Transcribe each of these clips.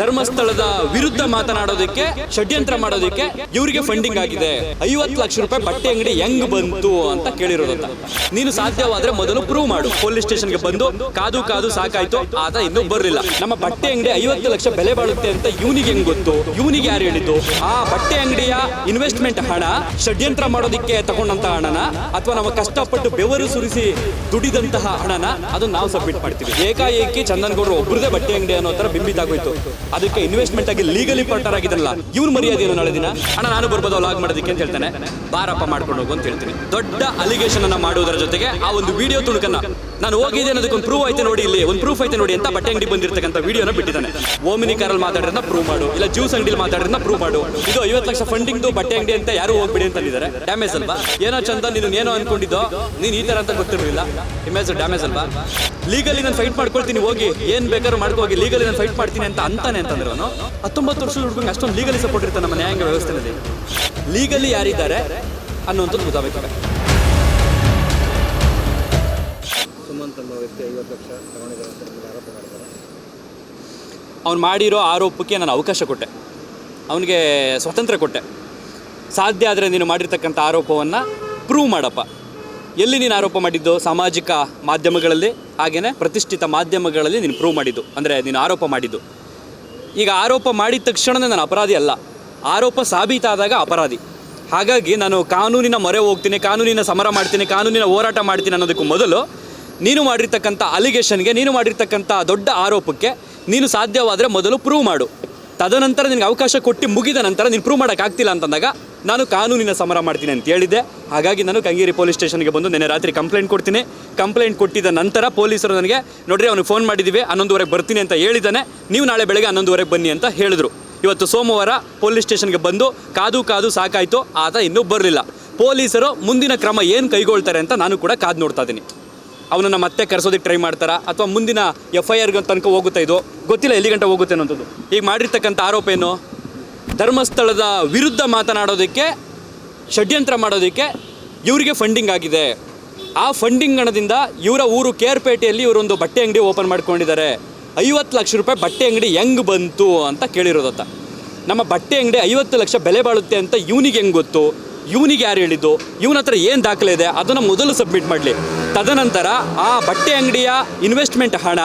ಧರ್ಮಸ್ಥಳದ ವಿರುದ್ಧ ಮಾತನಾಡೋದಕ್ಕೆ, ಷಡ್ಯಂತ್ರ ಮಾಡೋದಕ್ಕೆ ಇವರಿಗೆ ಫಂಡಿಂಗ್ ಆಗಿದೆ. ಐವತ್ತು ಲಕ್ಷ ರೂಪಾಯಿ ಬಟ್ಟೆ ಅಂಗಡಿ ಹೆಂಗ್ ಬಂತು ಅಂತ ಕೇಳಿರೋದಂತ. ನೀನು ಸಾಧ್ಯವಾದ್ರೆ ಮೊದಲು ಪ್ರೂವ್ ಮಾಡು. ಪೊಲೀಸ್ ಸ್ಟೇಷನ್ಗೆ ಬಂದು ಕಾದು ಕಾದು ಸಾಕಾಯ್ತು, ಆತ ಇನ್ನೂ ಬರಲಿಲ್ಲ. ನಮ್ಮ ಬಟ್ಟೆ ಅಂಗಡಿ ಐವತ್ತು ಲಕ್ಷ ಬೆಲೆ ಬಾಳುತ್ತೆ ಅಂತ ಇವನಿಗೆ ಹೆಂಗ್ ಗೊತ್ತು? ಇವನಿಗೆ ಯಾರು ಹೇಳಿದ್ದು? ಆ ಬಟ್ಟೆ ಅಂಗಡಿಯ ಇನ್ವೆಸ್ಟ್ಮೆಂಟ್ ಹಣ ಷಡ್ಯಂತ್ರ ಮಾಡೋದಕ್ಕೆ ತಗೊಂಡಂತ ಹಣನ? ಅಥವಾ ನಾವು ಕಷ್ಟಪಟ್ಟು ಬೆವರು ಸುರಿಸಿ ದುಡಿದಂತಹ ಹಣನ? ಅದನ್ನ ನಾವು ಸಬ್ಮಿಟ್ ಮಾಡ್ತೀವಿ. ಏಕಾಏಕಿ ಚಂದನ್ ಗೌಡ್ರು ಒಬ್ಬರದೇ ಬಟ್ಟೆ ಅಂಗಡಿ ಅನ್ನೋ ತರ ಬಿಂಬಿತ ಆಗೋಯ್ತು ಅದಕ್ಕೆ ಇನ್ವೆಸ್ಟ್ಮೆಂಟ್ ಆಗಿ ಲೀಗಲಿ ಪಾರ್ಟರ್ ಆಗಿದ್ರಲ್ಲ ಇವ್ನು ಮರ್ಯಾದೆ ಏನು ನಾಳೆ ದಿನ? ಅಣ್ಣ, ನಾನು ಬರ್ಬೋದು ಲಾಗ್ ಮಾಡೋದಕ್ಕೆ ಅಂತ ಹೇಳ್ತಾನೆ. ಬಾರಪ್ಪ ಮಾಡ್ಕೊಂಡು ಹೋಗು ಅಂತ ಹೇಳ್ತೀನಿ. ದೊಡ್ಡ ಅಲಿಗೇಷನ್ ಅನ್ನ ಮಾಡುವುದರ ಜೊತೆಗೆ ಆ ಒಂದು ವಿಡಿಯೋ ತುಣುಕನ್ನ ನಾನು ಹೋಗಿದ್ದೆ ಅದಕ್ಕೊಂದು ಪ್ರೂವ್ ಐತೆ ನೋಡಿ ಇಲ್ಲಿ. ಒಂದು ಪ್ರೂಫ್ ಐತೆ ನೋಡಿ ಅಂತ ಬಟ್ಟೆ ಅಂಗಡಿ ಬಂದಿರ್ತಕ್ಕಂಥ ವಿಡಿಯೋನ ಬಿಟ್ಟಿದ್ದಾನೆ. ಓಮಿನಿ ಕಾರಲ್ಲಿ ಮಾತಾಡಿರೋದನ್ನ ಪ್ರೂವ್ ಮಾಡು. ಇಲ್ಲ ಜ್ಯೂಸ್ ಅಂಗಡಿಲಿ ಮಾತಾಡಿರೋದನ್ನ ಪ್ರೂವ್ ಮಾಡು. ಇದು ಐವತ್ತು ಲಕ್ಷ ಫಂಡಿಂಗ್ ಬಟ್ಟೆ ಅಂಗಡಿ ಅಂತ ಯಾರು ಹೋಗ್ಬಿಡಿ ಅಂತಂದಿದ್ದಾರೆ. ಡ್ಯಾಮೇಜ್ ಅಲ್ವಾ? ಏನೋ ಚಂದ ನೀನು ಏನೋ ಅನ್ಕೊಂಡಿದ್ದೋ, ನೀನು ಈ ತರ ಅಂತ ಗೊತ್ತಿರಲಿಲ್ಲ. ಇಮೇಜ್ ಡ್ಯಾಮೇಜ್ ಅಲ್ವಾ? ಲೀಗಲಿ ನಾನು ಫೈಟ್ ಮಾಡ್ಕೊಳ್ತೀನಿ, ಹೋಗಿ. ಏನ್ ಬೇಕಾದ್ರೂ ಮಾಡ್ಕೋ ಹೋಗಿ. ಲೀಗಲಿ ನಾನು ಫೈಟ್ ಮಾಡ್ತೀನಿ ಅಂತ ಅಂತಾನೆ ಅಂತಂದ್ರೆ ಅವನು. ಹತ್ತೊಂಬತ್ತು ವರ್ಷದ ಹುಡುಗಂಗೆ ಅಷ್ಟೊಂದು ಲೀಗಲಿ ಸಪೋರ್ಟ್ ಇರ್ತಾನೆ ನಮ್ಮ ನ್ಯಾಯಾಂಗ ವ್ಯವಸ್ಥೆನಲ್ಲಿ. ಲೀಗಲಿ ಯಾರಿದ್ದಾರೆ ಅನ್ನುವಂಥದ್ದು ಗೊತ್ತಾಗಬೇಕು. ಎಂಬ ವ್ಯಕ್ತಿ ಐವತ್ತು ಲಕ್ಷ ತಗೊಂಡಿದ್ದಾರೆ ಆರೋಪ ಮಾಡಿದ್ದಾರೆ. ಅವ್ನು ಮಾಡಿರೋ ಆರೋಪಕ್ಕೆ ನಾನು ಅವಕಾಶ ಕೊಟ್ಟೆ. ಅವನಿಗೆ ಸ್ವಾತಂತ್ರ್ಯ ಕೊಟ್ಟೆ. ಸಾಧ್ಯ ಆದರೆ ನೀನು ಮಾಡಿರ್ತಕ್ಕಂಥ ಆರೋಪವನ್ನು ಪ್ರೂವ್ ಮಾಡಪ್ಪ. ಎಲ್ಲಿ ನೀನು ಆರೋಪ ಮಾಡಿದ್ದು ಸಾಮಾಜಿಕ ಮಾಧ್ಯಮಗಳಲ್ಲಿ ಹಾಗೆಯೇ ಪ್ರತಿಷ್ಠಿತ ಮಾಧ್ಯಮಗಳಲ್ಲಿ ನೀನು ಪ್ರೂವ್ ಮಾಡಿದ್ದು. ಅಂದರೆ ನೀನು ಆರೋಪ ಮಾಡಿದ್ದು. ಈಗ ಆರೋಪ ಮಾಡಿದ ತಕ್ಷಣವೇ ನಾನು ಅಪರಾಧಿ ಅಲ್ಲ. ಆರೋಪ ಸಾಬೀತಾದಾಗ ಅಪರಾಧಿ. ಹಾಗಾಗಿ ನಾನು ಕಾನೂನಿನ ಮೊರೆ ಹೋಗ್ತೀನಿ, ಕಾನೂನಿನ ಸಮರ ಮಾಡ್ತೀನಿ, ಕಾನೂನಿನ ಹೋರಾಟ ಮಾಡ್ತೀನಿ ಅನ್ನೋದಕ್ಕೂ ಮೊದಲು ನೀನು ಮಾಡಿರ್ತಕ್ಕಂಥ ಅಲಿಗೇಷನ್ಗೆ, ನೀನು ಮಾಡಿರ್ತಕ್ಕಂಥ ದೊಡ್ಡ ಆರೋಪಕ್ಕೆ ನೀನು ಸಾಧ್ಯವಾದರೆ ಮೊದಲು ಪ್ರೂವ್ ಮಾಡು. ತದನಂತರ ನಿನಗೆ ಅವಕಾಶ ಕೊಟ್ಟು ಮುಗಿದ ನಂತರ ನೀನು ಪ್ರೂವ್ ಮಾಡೋಕ್ಕಾಗ್ತಿಲ್ಲ ಅಂತಂದಾಗ ನಾನು ಕಾನೂನಿನ ಸಮರ ಮಾಡ್ತೀನಿ ಅಂತ ಹೇಳಿದ್ದೆ. ಹಾಗಾಗಿ ನಾನು ಕಂಗೇರಿ ಪೊಲೀಸ್ ಸ್ಟೇಷನ್ಗೆ ಬಂದು ನಿನ್ನೆ ರಾತ್ರಿ ಕಂಪ್ಲೇಂಟ್ ಕೊಡ್ತೀನಿ. ಕಂಪ್ಲೇಂಟ್ ಕೊಟ್ಟಿದ್ದ ನಂತರ ಪೊಲೀಸರು ನನಗೆ, ನೋಡ್ರಿ ಅವನಿಗೆ ಫೋನ್ ಮಾಡಿದ್ದೀವಿ ಹನ್ನೊಂದುವರೆಗೆ ಬರ್ತೀನಿ ಅಂತ ಹೇಳಿದ್ದಾನೆ. ನೀವು ನಾಳೆ ಬೆಳಗ್ಗೆ ಹನ್ನೊಂದುವರೆಗೆ ಬನ್ನಿ ಅಂತ ಹೇಳಿದ್ರು. ಇವತ್ತು ಸೋಮವಾರ ಪೊಲೀಸ್ ಸ್ಟೇಷನ್ಗೆ ಬಂದು ಕಾದು ಕಾದು ಸಾಕಾಯಿತು, ಆತ ಇನ್ನೂ ಬರಲಿಲ್ಲ. ಪೊಲೀಸರು ಮುಂದಿನ ಕ್ರಮ ಏನು ಕೈಗೊಳ್ತಾರೆ ಅಂತ ನಾನು ಕೂಡ ಕಾದು ನೋಡ್ತಾ ಇದ್ದೀನಿ. ಅವನನ್ನು ಮತ್ತೆ ಕರೆಸೋದಕ್ಕೆ ಟ್ರೈ ಮಾಡ್ತಾರಾ? ಅಥವಾ ಮುಂದಿನ ಎಫ್ ಐ ಆರ್ಗೆ ತನಕ ಹೋಗುತ್ತಾ ಇದು? ಗೊತ್ತಿಲ್ಲ ಎಲ್ಲಿ ಗಂಟೆ ಹೋಗುತ್ತೆ ಅನ್ನೋಂಥದ್ದು. ಈಗ ಮಾಡಿರ್ತಕ್ಕಂಥ ಆರೋಪ ಏನು? ಧರ್ಮಸ್ಥಳದ ವಿರುದ್ಧ ಮಾತನಾಡೋದಕ್ಕೆ, ಷಡ್ಯಂತ್ರ ಮಾಡೋದಕ್ಕೆ ಇವರಿಗೆ ಫಂಡಿಂಗ್ ಆಗಿದೆ. ಆ ಫಂಡಿಂಗ್ ಹಣದಿಂದ ಇವರ ಊರು ಕೇರ್ಪೇಟೆಯಲ್ಲಿ ಇವರೊಂದು ಬಟ್ಟೆ ಅಂಗಡಿ ಓಪನ್ ಮಾಡ್ಕೊಂಡಿದ್ದಾರೆ. ಐವತ್ತು ಲಕ್ಷ ರೂಪಾಯಿ ಬಟ್ಟೆ ಅಂಗಡಿ ಹೆಂಗೆ ಬಂತು ಅಂತ ಕೇಳಿರೋದತ್ತ. ನಮ್ಮ ಬಟ್ಟೆ ಅಂಗಡಿ ಐವತ್ತು ಲಕ್ಷ ಬೆಲೆ ಬಾಳುತ್ತೆ ಅಂತ ಇವನಿಗೆ ಹೆಂಗೆ ಗೊತ್ತು? ಇವನಿಗೆ ಯಾರು ಹೇಳಿದ್ದು? ಇವನ ಹತ್ರ ಏನು ದಾಖಲೆ ಇದೆ? ಅದನ್ನು ಮೊದಲು ಸಬ್ಮಿಟ್ ಮಾಡಲಿ. ತದನಂತರ ಆ ಬಟ್ಟೆ ಅಂಗಡಿಯ ಇನ್ವೆಸ್ಟ್ಮೆಂಟ್ ಹಣ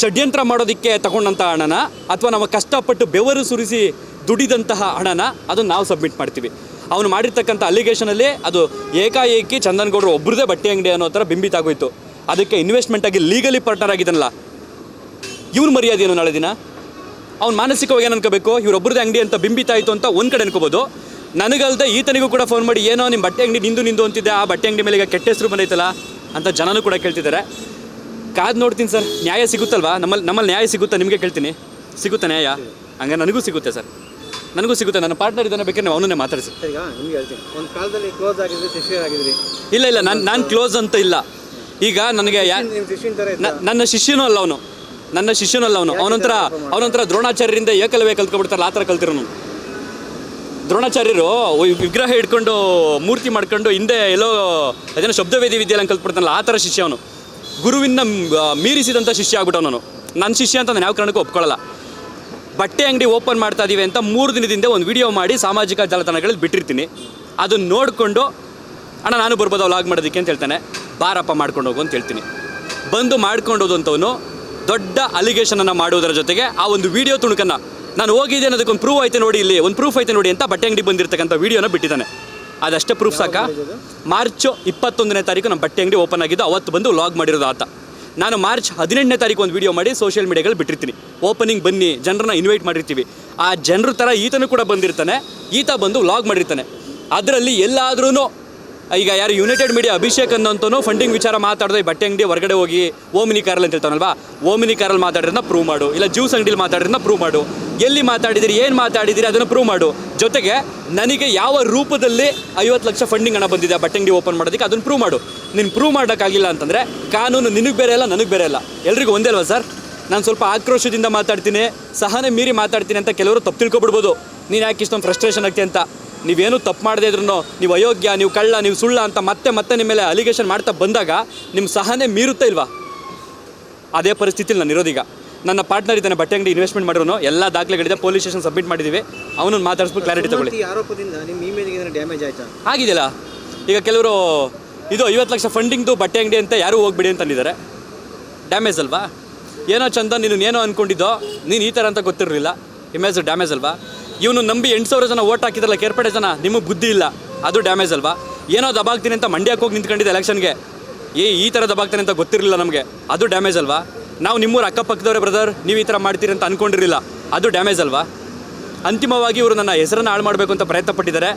ಷಡ್ಯಂತ್ರ ಮಾಡೋದಕ್ಕೆ ತಗೊಂಡಂಥ ಹಣನ ಅಥವಾ ನಾವು ಕಷ್ಟಪಟ್ಟು ಬೆವರು ಸುರಿಸಿ ದುಡಿದಂತಹ ಹಣನ ಅದನ್ನು ನಾವು ಸಬ್ಮಿಟ್ ಮಾಡ್ತೀವಿ. ಅವನು ಮಾಡಿರ್ತಕ್ಕಂಥ ಅಲಿಗೇಷನಲ್ಲಿ ಅದು ಏಕಾಏಕಿ ಚಂದನ್ ಗೌಡ್ರು ಒಬ್ಬರದೇ ಬಟ್ಟೆ ಅಂಗಡಿ ಅನ್ನೋ ಥರ ಬಿಂಬಿತ ಆಗೋಯಿತು. ಅದಕ್ಕೆ ಇನ್ವೆಸ್ಟ್ಮೆಂಟ್ ಆಗಿ ಲೀಗಲಿ ಪಾರ್ಟ್ನರ್ ಇವ್ರ ಮರ್ಯಾದೆ ಏನು ನಾಳೆ ದಿನ? ಅವ್ನು ಮಾನಸಿಕವಾಗಿ ಏನು ಅನ್ಕೋಬೇಕು? ಇವರೊಬ್ಬರದೇ ಅಂಗಡಿ ಅಂತ ಬಿಂಬಿತ ಆಯಿತು ಅಂತ ಒಂದು ಕಡೆ ಅನ್ಕೋಬೋದು. ನನಗಲ್ದೆ ಈತನಿಗೂ ಕೂಡ ಫೋನ್ ಮಾಡಿ ಏನೋ ನಿಮ್ಮ ಬಟ್ಟೆ ಅಂಗಡಿ ನಿಂದು ನಿಂದು ಅಂತಿದ್ದೆ ಆ ಬಟ್ಟೆ ಅಂಗಡಿ ಮೇಲೆ ಈಗ ಕೆಟ್ಟ ಹೆಸರು ಬಂದೈತಲ್ಲ ಅಂತ ಜನನೂ ಕೂಡ ಕೇಳ್ತಿದ್ದಾರೆ. ಕಾದು ನೋಡ್ತೀನಿ ಸರ್ ನ್ಯಾಯ ಸಿಗುತ್ತಲ್ವಾ? ನಮ್ಮಲ್ಲಿ ನಮ್ಮಲ್ಲಿ ನ್ಯಾಯ ಸಿಗುತ್ತಾ? ನಿಮಗೆ ಕೇಳ್ತೀನಿ. ಸಿಗುತ್ತಾ ನ್ಯಾಯ? ಹಂಗೆ ನನಗೂ ಸಿಗುತ್ತೆ ಸರ್. ನನಗೂ ಸಿಗುತ್ತೆ ನನ್ನ ಪಾರ್ಟ್ನರ್ ಇದನ್ನು ಬೇಕಾದ್ರೆ ನೀವು ಅವನನ್ನೇ ಮಾತಾಡಿಸಿ. ಹೇಳ್ತೀನಿ. ಒಂದು ಕಾಲದಲ್ಲಿ ಕ್ಲೋಸ್ ಆಗಿದ್ರಿ ಶಿಷ್ಯರಾಗಿದ್ರಿ. ಇಲ್ಲ ಇಲ್ಲ ನಾನು ನಾನು ಕ್ಲೋಸ್ ಅಂತ ಇಲ್ಲ. ಈಗ ನನಗೆ ನನ್ನ ಶಿಷ್ಯನೂ ಅಲ್ಲ ಅವನು. ನನ್ನ ಶಿಷ್ಯನೂ ಅಲ್ಲ ಅವನು. ಅವನಂತರ ಅವನಂತರ ದ್ರೋಣಾಚಾರ್ಯರಿಂದ ಏಕಲವೇ ಕಲ್ತ್ಕೊಬಿಡ್ತಾರಲ್ಲ ಆ ಥರ ಕಲ್ತಿರೋನು. ದ್ರೋಣಾಚಾರ್ಯರು ವಿಗ್ರಹ ಹಿಡ್ಕೊಂಡು ಮೂರ್ತಿ ಮಾಡ್ಕೊಂಡು ಹಿಂದೆ ಎಲ್ಲೋ ಅದೇನೋ ಶಬ್ದವೇದಿ ವಿದ್ಯೆಲ್ಲ ಕಲ್ತ್ಬಿಡ್ತಾನಲ್ಲ, ಆ ಥರ ಶಿಷ್ಯ ಅವನು. ಗುರುವಿನ ಮೀರಿಸಿದಂಥ ಶಿಷ್ಯ ಆಗ್ಬಿಟ್ಟವನು ನನ್ನ ಶಿಷ್ಯ ಅಂತ ನಾನು ಯಾವ ಕಾರಣಕ್ಕೂ ಒಪ್ಕೊಳ್ಳಲ್ಲ ಬಟ್ಟೆ ಅಂಗಡಿ ಓಪನ್ ಮಾಡ್ತಾ ಇದ್ದೀವಿ ಅಂತ ಮೂರು ದಿನದಿಂದ ಒಂದು ವಿಡಿಯೋ ಮಾಡಿ ಸಾಮಾಜಿಕ ಜಾಲತಾಣಗಳಲ್ಲಿ ಬಿಟ್ಟಿರ್ತೀನಿ. ಅದನ್ನು ನೋಡಿಕೊಂಡು, ಅಣ್ಣ, ನಾನು ಬರ್ಬೋದು ಲಾಗ್ ಮಾಡೋದಕ್ಕೆ ಅಂತ ಹೇಳ್ತಾನೆ. ಬಾರಪ್ಪ, ಮಾಡ್ಕೊಂಡು ಹೋಗು ಅಂತ ಹೇಳ್ತೀನಿ. ಬಂದು ಮಾಡ್ಕೊಂಡು ಹೋದಂಥವನು ದೊಡ್ಡ ಅಲಿಗೇಷನನ್ನು ಮಾಡುವುದರ ಜೊತೆಗೆ ಆ ಒಂದು ವಿಡಿಯೋ ತುಣುಕನ್ನು ನಾನು ಹೋಗಿದ್ದೆ ಅನ್ನೋದಕ್ಕೊಂದು ಪ್ರೂವ್ ಐತೆ ನೋಡಿ ಇಲ್ಲಿ, ಒಂದು ಪ್ರೂಫ್ ಐತೆ ನೋಡಿ ಅಂತ ಬಟ್ಟೆ ಅಂಗಡಿ ಬಂದಿರತಕ್ಕಂಥ ವಿಡಿಯೋನ ಬಿಟ್ಟಿದ್ದಾನೆ. ಅದಷ್ಟೇ ಪ್ರೂಫ್ ಸಾಕ. ಮಾರ್ಚ್ ಇಪ್ಪತ್ತೊಂದನೇ ತಾರೀಕು ನಮ್ಮ ಬಟ್ಟೆ ಅಂಗಡಿ ಓಪನ್ ಆಗಿದ್ದು ಅವತ್ತು ಬಂದು ಲಾಗ್ ಮಾಡಿರೋದು ಆತ. ನಾನು ಮಾರ್ಚ್ ಹದಿನೆಂಟನೇ ತಾರೀಕು ಒಂದು ವಿಡಿಯೋ ಮಾಡಿ ಸೋಷಿಯಲ್ ಮೀಡಿಯಾಗಳು ಬಿಟ್ಟಿರ್ತೀನಿ. ಓಪನಿಂಗ್ ಬನ್ನಿ, ಜನರನ್ನ ಇನ್ವೈಟ್ ಮಾಡಿರ್ತೀವಿ. ಆ ಜನರ ಥರ ಈತನೂ ಕೂಡ ಬಂದಿರ್ತಾನೆ. ಈತ ಬಂದು ವ್ಲಾಗ್ ಮಾಡಿರ್ತಾನೆ. ಅದರಲ್ಲಿ ಎಲ್ಲಾದ್ರೂ ಈಗ ಯಾರು ಯುನೈಟೆಡ್ ಮೀಡಿಯಾ ಅಭಿಷೇಕ್ ಅನ್ನೋಂತನೂ ಫಂಡಿಂಗ್ ವಿಚಾರ ಮಾತಾಡಿದ್ರೆ ಬಟ್ಟೆ ಅಂಗಡಿ ಹೊರಗಡೆ ಹೋಗಿ ಓಮಿನಿ ಕಾರಲ್ಲಿ ಅಂತ ಹೇಳ್ತಾನಲ್ವಾ? ಓಮಿನಿ ಕಾರಲ್ಲಿ ಮಾತಾಡಿರೋದನ್ನ ಪ್ರೂವ್ ಮಾಡು. ಇಲ್ಲ ಜ್ಯೂಸ್ ಅಂಗಡಿಲಿ ಮಾತಾಡಿರೋದನ್ನ ಪ್ರೂವ್ ಮಾಡು. ಎಲ್ಲಿ ಮಾತಾಡಿದಿರಿ, ಏನು ಮಾತಾಡಿದಿರಿ ಅದನ್ನು ಪ್ರೂವ್ ಮಾಡು. ಜೊತೆಗೆ ನನಗೆ ಯಾವ ರೂಪದಲ್ಲಿ ಐವತ್ತು ಲಕ್ಷ ಫಂಡಿಂಗ್ ಹಣ ಬಂದಿದೆ ಬಟ್ಟೆ ಅಂಗಡಿ ಓಪನ್ ಮಾಡೋದಕ್ಕೆ ಅದನ್ನು ಪ್ರೂವ್ ಮಾಡು. ನೀನು ಪ್ರೂವ್ ಮಾಡೋಕ್ಕಾಗಿಲ್ಲ ಅಂತಂದರೆ ಕಾನೂನು ನಿನಗೆ ಬೇರೆ ಇಲ್ಲ ನನಗೆ ಬೇರೆ ಇಲ್ಲ ಎಲ್ರಿಗೂ ಒಂದೇ ಅಲ್ವಾ ಸರ್? ನಾನು ಸ್ವಲ್ಪ ಆಕ್ರೋಶದಿಂದ ಮಾತಾಡ್ತೀನಿ, ಸಹನೆ ಮೀರಿ ಮಾತಾಡ್ತೀನಿ ಅಂತ ಕೆಲವರು ತಪ್ಪು ತಿಳ್ಕೊಬಿಡ್ಬೋದು. ನೀನು ಯಾಕೆ ಇಷ್ಟೊಂದು ಫ್ರಸ್ಟ್ರೇಷನ್ ಆಗ್ತೀಯ ಅಂತ? ನೀವೇನು ತಪ್ಪು ಮಾಡದೇ ಇದ್ರೂ ನೀವು ಅಯೋಗ್ಯ ನೀವು ಕಳ್ಳ ನೀವು ಸುಳ್ಳ ಅಂತ ಮತ್ತೆ ಮತ್ತೆ ನಿಮ್ಮ ಮೇಲೆ ಅಲಿಗೇಷನ್ ಮಾಡ್ತಾ ಬಂದಾಗ ನಿಮ್ಮ ಸಹನೆ ಮೀರುತ್ತೆ ಇಲ್ವಾ? ಅದೇ ಪರಿಸ್ಥಿತಿಲಿ ನಾನು ಇರೋದೀಗ. ನನ್ನ ಪಾರ್ಟ್ನರ್ ಇದ್ದಾನೆ ಬಟ್ಟೆ ಅಂಗಡಿ ಇನ್ವೆಸ್ಟ್ಮೆಂಟ್ ಮಾಡಿರೋನು ಎಲ್ಲ ದಾಖಲೆಗಳಿದೆ ಪೊಲೀಸ್ ಸ್ಟೇಷನ್ ಸಬ್ಮಿಟ್ ಮಾಡಿದ್ದೀವಿ ಅವನನ್ನು ಮಾತಾಡಿಸ್ಬಿಟ್ಟು ಕ್ಲಾರಿಟಿ ತಗೊಳ್ಳಿ. ಆರೋಪದಿಂದ ನಿಮ್ಮ ಇಮೇಜ್ಗೆ ಡ್ಯಾಮೇಜ್ ಆಯ್ತಾ? ಆಗಿದೆಯಲ್ಲ? ಈಗ ಕೆಲವರು ಇದು ಐವತ್ತು ಲಕ್ಷ ಫಂಡಿಂಗ್ದು ಬಟ್ಟೆ ಅಂಗಡಿ ಅಂತ ಯಾರೂ ಹೋಗ್ಬಿಡಿ ಅಂತ ಅಂದಿದ್ದಾರೆ ಡ್ಯಾಮೇಜ್ ಅಲ್ವಾ? ಏನೋ ಚಂದ ನೀನು ಏನೋ ಅಂದ್ಕೊಂಡಿದ್ದೋ ನೀನು ಈ ಥರ ಅಂತ ಗೊತ್ತಿರಲಿಲ್ಲ. ಇಮೇಜ್ ಡ್ಯಾಮೇಜ್ ಅಲ್ವಾ? ಇವನು ನಂಬಿ ಎಂಟು ಸಾವಿರ ಜನ ಓಟ್ ಹಾಕಿದ್ರಲ್ಲ ಕೇರ್ಪಡೆ ಜನ ನಿಮಗೆ ಬುದ್ಧಿ ಇಲ್ಲ. ಅದು ಡ್ಯಾಮೇಜ್ ಅಲ್ವಾ? ಏನೋ ದಬಾಗ್ತೀನಿ ಅಂತ ಮಂಡ್ಯಕ್ಕೆ ಹೋಗಿ ನಿಂತ್ಕೊಂಡಿದ್ದೆ ಎಲೆಕ್ಷನ್ಗೆ. ಏ, ಈ ಥರ ದಬಾಗ್ತಾನೆ ಅಂತ ಗೊತ್ತಿರಲಿಲ್ಲ ನಮಗೆ. ಅದು ಡ್ಯಾಮೇಜ್ ಅಲ್ವಾ? ನಾವು ನಿಮ್ಮೂರು ಅಕ್ಕಪಕ್ಕದವ್ರೆ ಬ್ರದರ್ ನೀವು ಈ ಥರ ಮಾಡ್ತೀರಿ ಅಂತ ಅಂದ್ಕೊಂಡಿರಲಿಲ್ಲ ಅದು ಡ್ಯಾಮೇಜ್ ಅಲ್ವಾ? ಅಂತಿಮವಾಗಿ ಇವರು ನನ್ನ ಹೆಸರನ್ನು ಹಾಳು ಮಾಡಬೇಕು ಅಂತ ಪ್ರಯತ್ನ ಪಟ್ಟಿದ್ದಾರೆ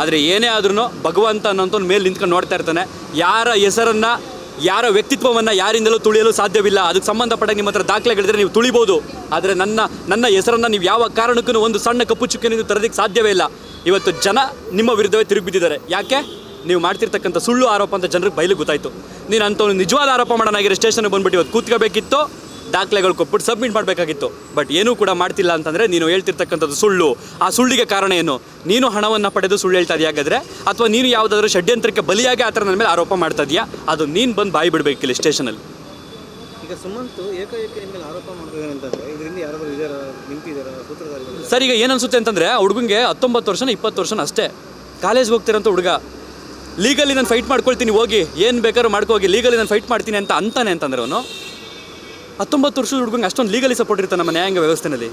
ಆದರೆ ಏನೇ ಆದ್ರೂ ಭಗವಂತ ಅನ್ನೋಂಥ ಮೇಲೆ ನಿಂತ್ಕೊಂಡು ನೋಡ್ತಾ ಇರ್ತಾನೆ. ಯಾರ ಹೆಸರನ್ನು ಯಾರ ವ್ಯಕ್ತಿತ್ವವನ್ನು ಯಾರಿಂದಲೂ ತುಳಿಯಲು ಸಾಧ್ಯವಿಲ್ಲ. ಅದಕ್ಕೆ ಸಂಬಂಧಪಟ್ಟ ನಿಮ್ಮ ಹತ್ರ ದಾಖಲೆಗಳಿದ್ರೆ ನೀವು ತುಳಿಬೋದು. ಆದರೆ ನನ್ನ ನನ್ನ ಹೆಸರನ್ನು ನೀವು ಯಾವ ಕಾರಣಕ್ಕೂ ಒಂದು ಸಣ್ಣ ಕಪ್ಪು ಚುಕ್ಕೆ ನೀವು ತರೋದಕ್ಕೆ ಸಾಧ್ಯವೇ ಇಲ್ಲ. ಇವತ್ತು ಜನ ನಿಮ್ಮ ವಿರುದ್ಧವೇ ತಿರುಗಿ ಬಿದ್ದಿದ್ದಾರೆ. ಯಾಕೆ? ನೀವು ಮಾಡ್ತಿರ್ತಕ್ಕಂಥ ಸುಳ್ಳು ಆರೋಪ ಅಂತ ಜನರಿಗೆ ಬಯಲು ಗೊತ್ತಾಯಿತು. ನೀನು ಒಂದು ನಿಜವಾದ ಆರೋಪ ಮಾಡೋಣಾಗಿರೋ ಸ್ಟೇಷನ್ಗೆ ಬಂದ್ಬಿಟ್ಟು ಇವತ್ತು ಕೂತ್ಕೋಬೇಕಿತ್ತು. ದಾಖಲೆಗಳು ಕೊಟ್ಬಿಟ್ಟು ಸಬ್ಮಿಟ್ ಮಾಡಬೇಕಾಗಿತ್ತು. ಬಟ್ ಏನೂ ಕೂಡ ಮಾಡ್ತಿಲ್ಲ ಅಂತಂದರೆ ನೀನು ಹೇಳ್ತಿರ್ತಕ್ಕಂಥದ್ದು ಸುಳ್ಳು. ಆ ಸುಳ್ಳಿಗೆ ಕಾರಣ ಏನು? ನೀನು ಹಣವನ್ನು ಪಡೆದು ಸುಳ್ಳು ಹೇಳ್ತಾ ಇದೆಯಾ ಹಾಗಾದ್ರೆ ಅಥವಾ ನೀನು ಯಾವುದಾದ್ರೂ ಷಡ್ಯಂತ್ರಕ್ಕೆ ಬಲಿಯಾಗಿ ಆ ಥರ ನನ್ನ ಮೇಲೆ ಆರೋಪ ಮಾಡ್ತಾ ಇದೆಯಾ? ಅದು ನೀನು ಬಂದು ಬಾಯಿ ಬಿಡಬೇಕಿಲ್ಲ ಸ್ಟೇಷನಲ್ಲಿ. ಈಗ ಸುಮಂತ್ ಏಕಾಏಕಿ ಮೇಲೆ ಆರೋಪ ಮಾಡ್ತಿದ್ದಾರೆ ಅಂತಂದ್ರೆ ಇದರಿಂದ ಯಾರಾದರೂ ಇದಾರ ನಿಂತಿದ್ದಾರ ಸೂತ್ರಧಾರಿಗಳು ಸರ್ ಈಗ ಏನನ್ಸುತ್ತೆ ಅಂತಂದರೆ ಹುಡುಗಂಗೆ ಹತ್ತೊಂಬತ್ತು ವರ್ಷನ ಇಪ್ಪತ್ತು ವರ್ಷನ ಅಷ್ಟೇ. ಕಾಲೇಜ್ಗೆ ಹೋಗ್ತಿರೋಂಥ ಹುಡುಗ. ಲೀಗಲಿ ನಾನು ಫೈಟ್ ಮಾಡ್ಕೊಳ್ತೀನಿ ಹೋಗಿ. ಏನು ಬೇಕಾದ್ರೂ ಮಾಡ್ಕೋಗಿ ಲೀಗಲಿ ನಾನು ಫೈಟ್ ಮಾಡ್ತೀನಿ ಅಂತ ಅಂತಾನೆ ಅಂತಂದ್ರೆ ಅವನು. ಹತ್ತೊಂಬತ್ತು ವರ್ಷದ ಹುಡುಗಂಗೆ ಅಷ್ಟೊಂದು ಲೀಗಲಿ ಸಪೋರ್ಟ್ ಇರ್ತಾನೆ ನಮ್ಮ ನ್ಯಾಯಾಂಗ ವ್ಯವಸ್ಥೆನಲ್ಲಿ.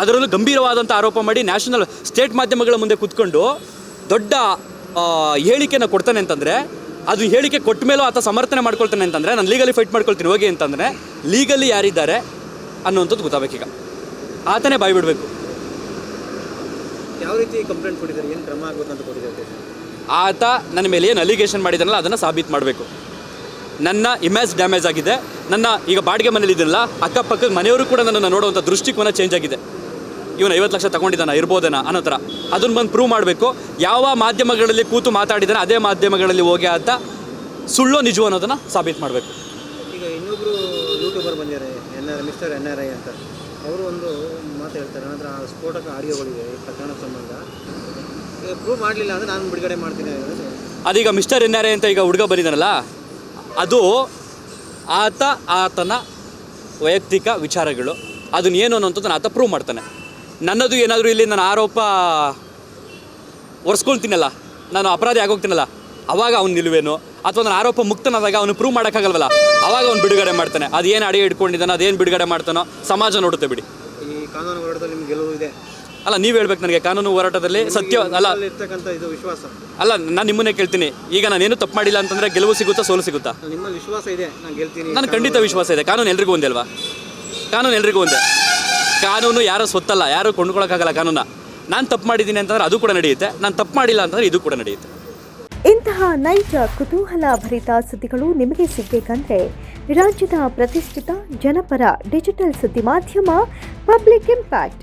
ಅದರಲ್ಲೂ ಗಂಭೀರವಾದಂಥ ಆರೋಪ ಮಾಡಿ ನ್ಯಾಷನಲ್ ಸ್ಟೇಟ್ ಮಾಧ್ಯಮಗಳ ಮುಂದೆ ಕೂತ್ಕೊಂಡು ದೊಡ್ಡ ಹೇಳಿಕೆನ ಕೊಡ್ತಾನೆ ಅಂತಂದರೆ ಅದು ಹೇಳಿಕೆ ಕೊಟ್ಟ ಮೇಲೂ ಆತ ಸಮರ್ಥನೆ ಮಾಡ್ಕೊಳ್ತಾನೆ ಅಂತಂದರೆ ನಾನು ಲೀಗಲಿ ಫೈಟ್ ಮಾಡ್ಕೊಳ್ತೀನಿ ಹೋಗಿ ಅಂತಂದರೆ ಲೀಗಲಿ ಯಾರಿದ್ದಾರೆ ಅನ್ನುವಂಥದ್ದು ಗೊತ್ತಾಗಬೇಕೀಗ ಆತನೇ ಬಾಯಿ ಬಿಡಬೇಕು. ಯಾವ ರೀತಿ ಕಂಪ್ಲೇಂಟ್ ಕೊಟ್ಟಿದ್ದಾರೆ? ಏನು ಕ್ರಮ ಆಗುತ್ತೆ ಅಂತ ಕೊಟ್ಟಿದ್ದಾರೆ? ಆತ ನನ್ನ ಮೇಲೆ ಏನು ಅಲಿಗೇಷನ್ ಮಾಡಿದಾನಲ್ಲ ಅದನ್ನು ಸಾಬೀತು ಮಾಡಬೇಕು. ನನ್ನ ಇಮೇಜ್ ಡ್ಯಾಮೇಜ್ ಆಗಿದೆ. ನನ್ನ ಈಗ ಬಾಡಿಗೆ ಮನೇಲಿ ಇದಿಲ್ಲ ಅಕ್ಕಪಕ್ಕದ ಮನೆಯವರು ಕೂಡ ನನ್ನನ್ನು ನೋಡುವಂಥ ದೃಷ್ಟಿಕೋನ ಚೇಂಜ್ ಆಗಿದೆ. ಇವನು ಐವತ್ತು ಲಕ್ಷ ತಗೊಂಡಿದ್ದಾನ ಇರ್ಬೋದೇನ ಅನ್ನೋ ಥರ. ಅದನ್ನು ಬಂದು ಪ್ರೂವ್ ಮಾಡಬೇಕು. ಯಾವ ಮಾಧ್ಯಮಗಳಲ್ಲಿ ಕೂತು ಮಾತಾಡಿದಾನೆ ಅದೇ ಮಾಧ್ಯಮಗಳಲ್ಲಿ ಹೋಗಿ ಅಂತ ಸುಳ್ಳು ನಿಜವು ಅನ್ನೋದನ್ನು ಸಾಬೀತು ಮಾಡಬೇಕು. ಈಗ ಇನ್ನೊಬ್ರು ಯೂಟ್ಯೂಬರ್ ಬಂದಿದ್ದಾರೆ N R mister N R I ಅಂತ. ಅವರು ಒಂದು ಮಾತು ಹೇಳ್ತಾರೆ ನಂತರ ಆ ಸ್ಫೋಟಕ ಆಡಿಯೋಗಳಿವೆ ಪ್ರಕರಣ ಸಂಬಂಧ. ಪ್ರೂವ್ ಮಾಡಲಿಲ್ಲ ಅಂದರೆ ನಾನು ಬಿಡುಗಡೆ ಮಾಡ್ತೀನಿ. ಅದೀಗ ಮಿಸ್ಟರ್ ಎನ್ ಆರ್ ಐ ಅಂತ ಈಗ ಹುಡುಗ ಬಂದಿದ್ದಾನಲ್ಲ ಅದು ಆತ, ಆತನ ವೈಯಕ್ತಿಕ ವಿಚಾರಗಳು. ಅದನ್ನ ಏನು ಅನ್ನೋಂಥದ್ದನ್ನು ಆತ ಪ್ರೂವ್ ಮಾಡ್ತಾನೆ. ನನ್ನದು ಏನಾದರೂ ಇಲ್ಲಿ ನಾನು ಆರೋಪ ಒರೆಸ್ಕೊಳ್ತೀನಲ್ಲ, ನಾನು ಅಪರಾಧಿ ಆಗೋಗ್ತೀನಲ್ಲ, ಅವಾಗ ಅವ್ನು ನಿಲುವೇನು? ಅಥವಾ ನಾನು ಆರೋಪ ಮುಕ್ತನಾದಾಗ ಅವನು ಪ್ರೂವ್ ಮಾಡೋಕ್ಕಾಗಲ್ವಲ್ಲ? ಅವಾಗ ಅವ್ನು ಬಿಡುಗಡೆ ಮಾಡ್ತಾನೆ. ಅದೇನು ಅಡಿ ಹಿಡ್ಕೊಂಡಿದ್ದಾನೆ, ಅದೇನು ಬಿಡುಗಡೆ ಮಾಡ್ತಾನೋ, ಸಮಾಜ ನೋಡುತ್ತೆ ಬಿಡಿ. ಈ ಕಾನೂನು ಹೋರಾಟದಲ್ಲಿ ನಿಮ್ಗೆ ಗೆಲುವು ಇದೆ. ಅಲ್ಲ ನೀವು ಹೇಳ್ಬೇಕು ನನಗೆ ಕಾನೂನು ಹೋರಾಟದಲ್ಲಿ ಸತ್ಯ ಅಲ್ಲ. ಇರ್ತಕ್ಕಂಥ ಇದು ವಿಶ್ವಾಸ. ಅಲ್ಲ ನಾನು ನಿಮ್ಮನ್ನೇ ಕೇಳ್ತೀನಿ. ಈಗ ನಾನೇನು ತಪ್ಪು ಮಾಡಿಲ್ಲ ಅಂತಂದ್ರೆ ಗೆಲುವು ಸಿಗುತ್ತಾ ಸೋಲು ಸಿಗುತ್ತಾ? ನಿಮ್ಮಲ್ಲಿ ವಿಶ್ವಾಸ ಇದೆ ನಾನು ಗೆಲ್ತೀನಿ ಖಂಡಿತ ವಿಶ್ವಾಸ ಇದೆ. ಕಾನೂನು ಎಲ್ರಿಗೂ ಒಂದೇ ಅಲ್ವಾ? ಕಾನೂನು ಎಲ್ರಿಗೂ ಒಂದೇ. ಕಾನೂನು ಯಾರು ಸ್ವತ್ತಲ್ಲ ಯಾರು ಕೊಂಡ್ಕೊಳಕ್ಕಾಗಲ್ಲ ಕಾನೂನ. ನಾನು ತಪ್ಪು ಮಾಡಿದ್ದೀನಿ ಅಂತಂದ್ರೆ ಅದು ಕೂಡ ನಡೆಯುತ್ತೆ. ನಾನು ತಪ್ಪು ಮಾಡಿಲ್ಲ ಅಂತಂದ್ರೆ ಇದು ಕೂಡ ನಡೆಯುತ್ತೆ. ಇಂತಹ ನೈಜ ಕುತೂಹಲ ಭರಿತ ಸುದ್ದಿಗಳು ನಿಮಗೆ ಸಿಗಬೇಕಂದ್ರೆ ರಾಜ್ಯದ ಪ್ರತಿಷ್ಠಿತ ಜನಪರ ಡಿಜಿಟಲ್ ಸುದ್ದಿ ಮಾಧ್ಯಮ ಪಬ್ಲಿಕ್ ಇಂಪ್ಯಾಕ್ಟ್.